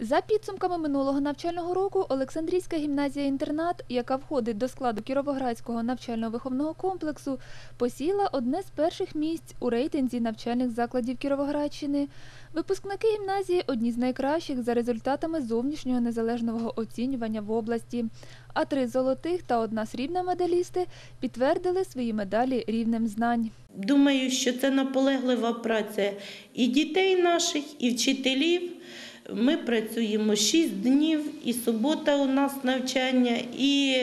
За підсумками минулого навчального року Олександрійська гімназія-інтернат, яка входить до складу Кіровоградського навчально-виховного комплексу, посіла одне з перших місць у рейтинзі навчальних закладів Кіровоградщини. Випускники гімназії одні з найкращих за результатами зовнішнього незалежного оцінювання в області. А три золотих та одна срібна медалісти підтвердили свої медалі рівнем знань. Думаю, що це наполеглива праця і дітей наших, і вчителів. Ми працюємо 6 днів, і субота у нас навчання, і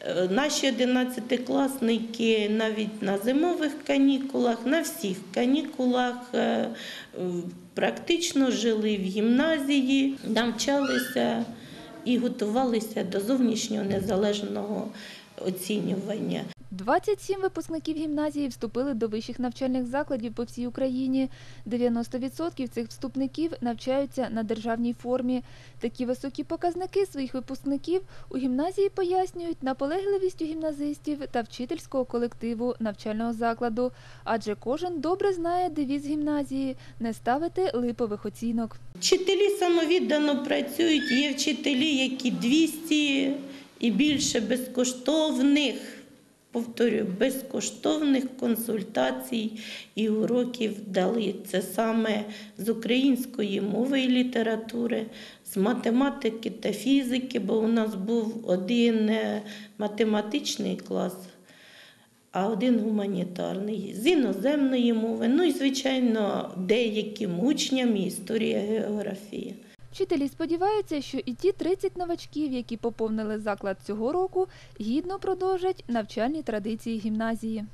е, наші 11-класники навіть на зимових канікулах, на всіх канікулах е, практично жили в гімназії, навчалися і готувалися до зовнішнього незалежного оцінювання. 27 випускників гімназії вступили до вищих навчальних закладів по всій Україні. 90% цих вступників навчаються на державній формі. Такі високі показники своїх випускників у гімназії пояснюють наполегливістю гімназистів та вчительського колективу навчального закладу, адже кожен добре знає девіз гімназії не ставити липових оцінок. Вчителі самовіддано працюють. Є вчителі, які 200 і більше безкоштовних, повторюю, безкоштовних консультацій і уроків дали. Це саме з української мови і літератури, з математики та фізики, бо у нас був один е, математичний клас. А один гуманітарний з іноземної мови, ну і звичайно, деяким учням історія, географія. Вчителі сподіваються, що і ті 30 новачків, які поповнили заклад цього року, гідно продовжать навчальні традиції гімназії.